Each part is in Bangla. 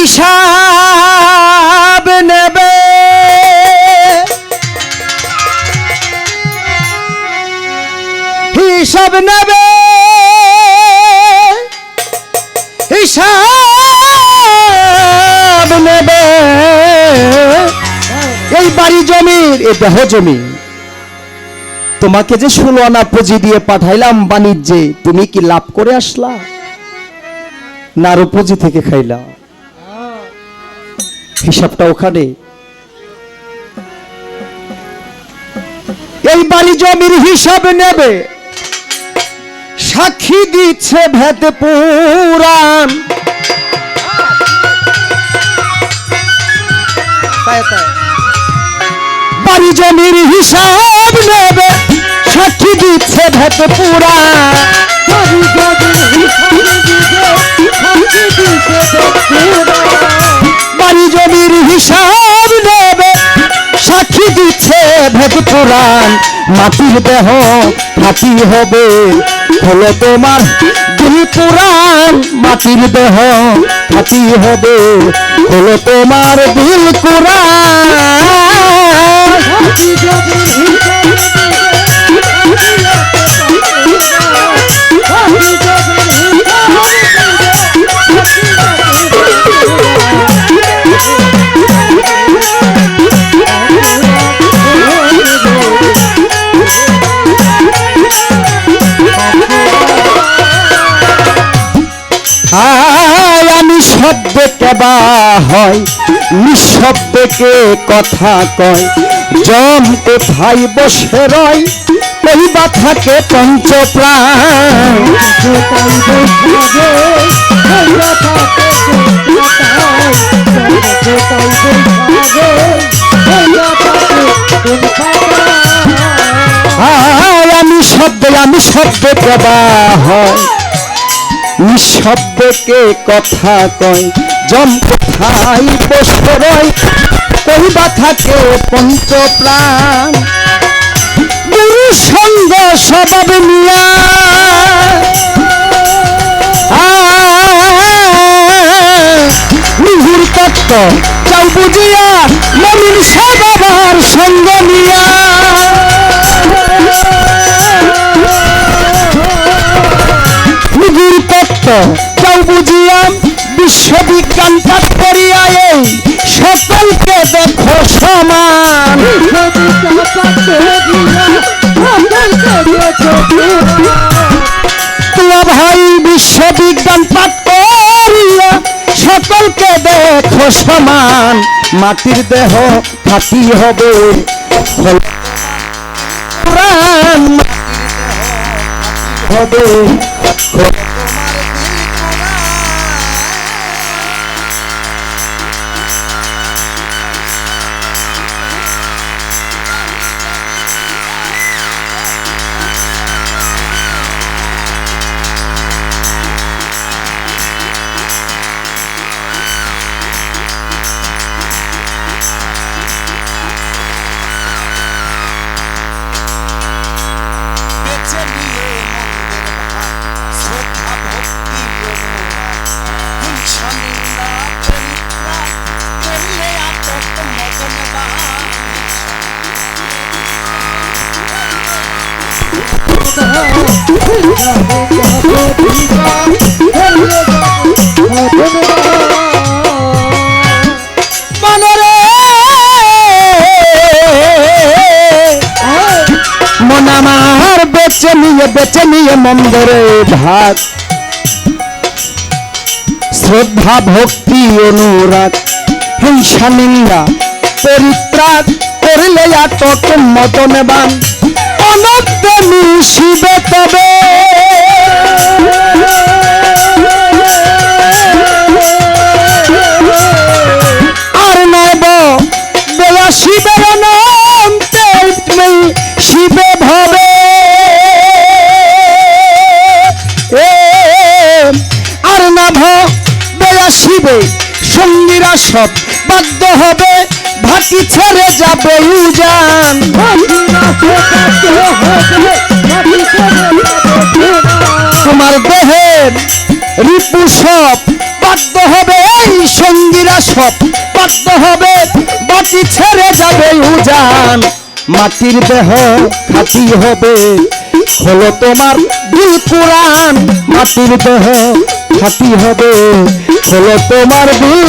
হিসাব নেবে। হিসাব নেবে। হিসাব নেবে। এই বাড়ি জমির, এ দেহ জমি তোমাকে যে ষোলো আনা পুঁজি দিয়ে পাঠাইলাম বাণিজ্যে, তুমি কি লাভ করে আসলা? না পুঁজি থেকে খাইলা। হিসাবটা ওখানে। এই বাড়ি জমির হিসাব নেবে। সাক্ষী দিচ্ছে ভেদ পুরাণ বাড়ি জমির হিসাব নেবে। সাক্ষী দিচ্ছে ভেদ পুরাণ বাড়ি ভেদ পুরাণ, মাটির দেহ হাতি হবে। হলো তোমার দুই পুরাণ, মাটির দেহ হাতি হবে। হলো তোমার দিল কুরান কেবা হয় নিঃশব্দকে কথা কয়? জম কোথায় বসে রয়? ওই থাকে পঞ্চপ্রাণ? আমি শব্দে আমি শব্দে প্রবাহ নিঃশব্দকে কথা কয়? জম কোথায় বসে রয় কহিবা থাকে পঞ্চপ্রাণ। গুরু সঙ্গ স্বভাব নিয়া। নিহুর তত্ত্ব চাও বুঝিয়া মমিন সবার সঙ্গ নিয়া। সমান মাটির দেহ খাটি হবে। হবে। বেছে নিয়ে বেছে নিয়ে মন্দরে ভাগ শ্রদ্ধা, ভক্তি, অনুরাগ, হিংসা, নিন্দা, পরিত্রাগ, করলে আটক মতন বান নাভ সঙ্গীরা সব বাধ্য হবে। ভাটি ছেড়ে যাবে উজান। তোমার দেহের রিপু সব বাধ্য হবে এই সঙ্গীরা সব বাধ্য হবে। বাটি ছেড়ে যাবে উজান। মাটির দেহ খাঁটি হবে হলো তোমার দিল পুরাণ। মাটির দেহ খাঁটি হবে হলো তোমার দিল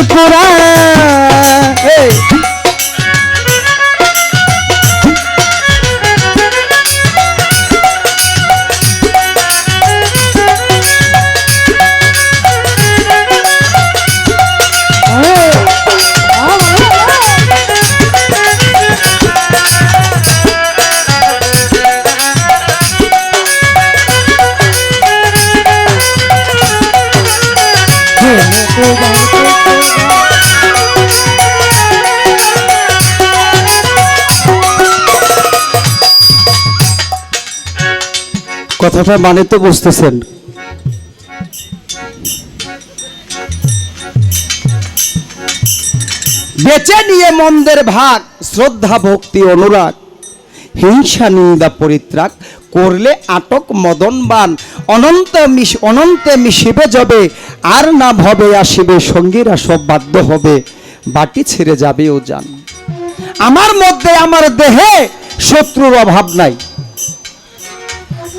কথাটা মানে তো বুঝতেছেন। বেচে নিয়ে মন্দের ভাগ, শ্রদ্ধা, ভক্তি, অনুরাগ। হিংসা, নিন্দা, পরিত্রাগ করলে আটক মদনবান অনন্ত মিশ অনন্তে মিশিবে যাবে, আর না ভবে আসিবে সঙ্গীরা সব বাধ্য হবে। বাটি ছেড়ে যাবে ও যান আমার মধ্যে, আমার দেহে শত্রুর অভাব নাই।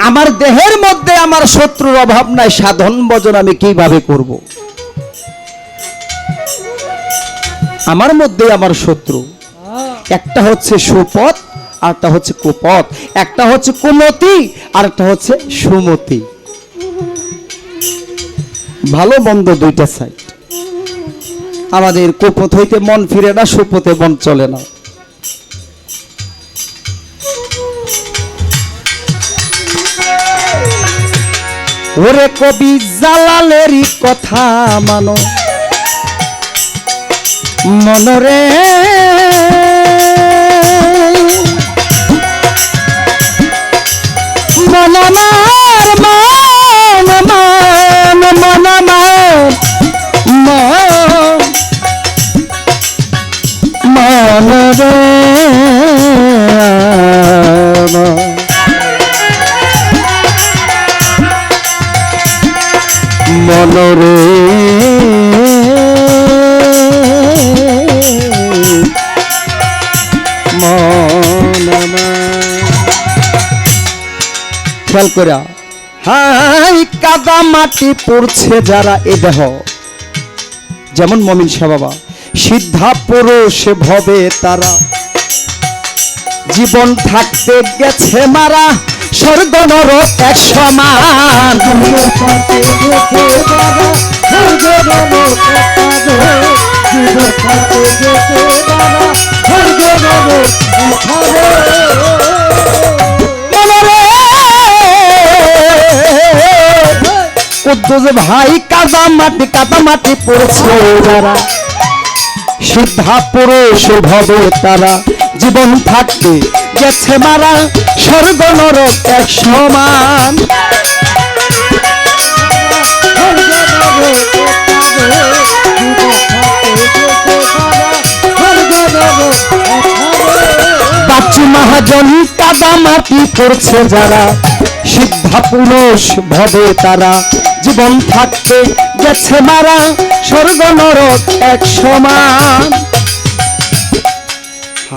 আমার দেহের মধ্যে আমার শত্রুর অভাব নাই, সাধন ভজন আমি কীভাবে করব? আমার মধ্যে আমার শত্রু। একটা হচ্ছে সুপথ আরটা হচ্ছে কুপথ। একটা হচ্ছে কুমতি আর একটা হচ্ছে সুমতি। ভালো মন্দ দুইটা সাইড আমাদের কুপথ হইতে মন ফিরে না, সুপথে মন চলে না। ওরে কবি জালালেরই কথা মানো। মনরে মন আমার মান মান মন আমার মান। মান খেয়াল করা হাই, কাদা মাটি পড়ছে যারা এ দেহ। যেমন মমিন শাহ বাবা। সিদ্ধা পুরুষ ভবে তারা। জীবন থাকতে গেছে মারা, স্বর্গ নরক এক সমান। কুদ্দুস ভাই কাদা মাটি কাদা মাটি পড়ছে যারা। সিদ্ধা পুরুষ ভবে তারা। জীবন থাকতে গেছে মারা, স্বর্গ নরক এক সমান। মহাজন, কাদা মাটি করছে যারা। সিদ্ধা পুরুষ ভবে তারা। জীবন থাকতে গেছে মারা স্বর্গ নরক এক সমান।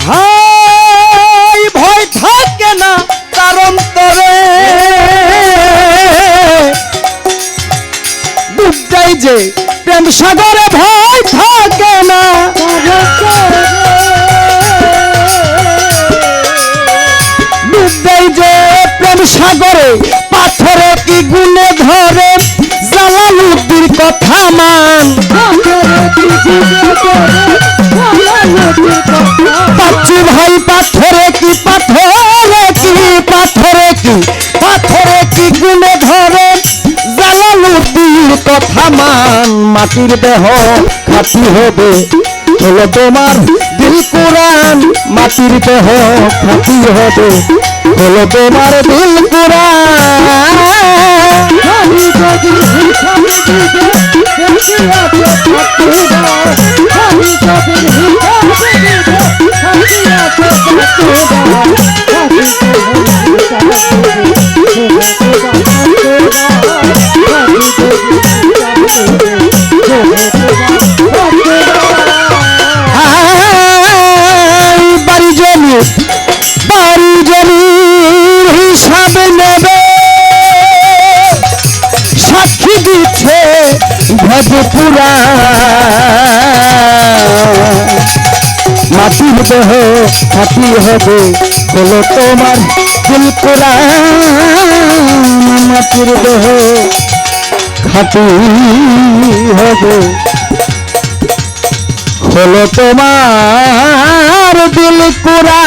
হাই ভয় থাকে না তার অন্তরে। ডুব যে প্রেম সাগরে ভয় সাগরে, পাথরে কি গুনে ধরে জালালুদ্দির কথা মান। পাচ্ছি ভাই, পাথরে কি পাথরে কি পাথরে কি পাথরে কি গুনে ধরে জালালুদ্দির কথা মান। মাটির দেহ খাঁটি হবে হলো তোমার দিল কোরআন মাটির দেহ খাঁটি হবে। হলো তোমার দিল কোরআন। আমি যদি পাখি দেহ পাখি হবে হলো তোমার ফুলপুরা মাটির দেহ। খাটি হবে হলো তোমার দিল কুরা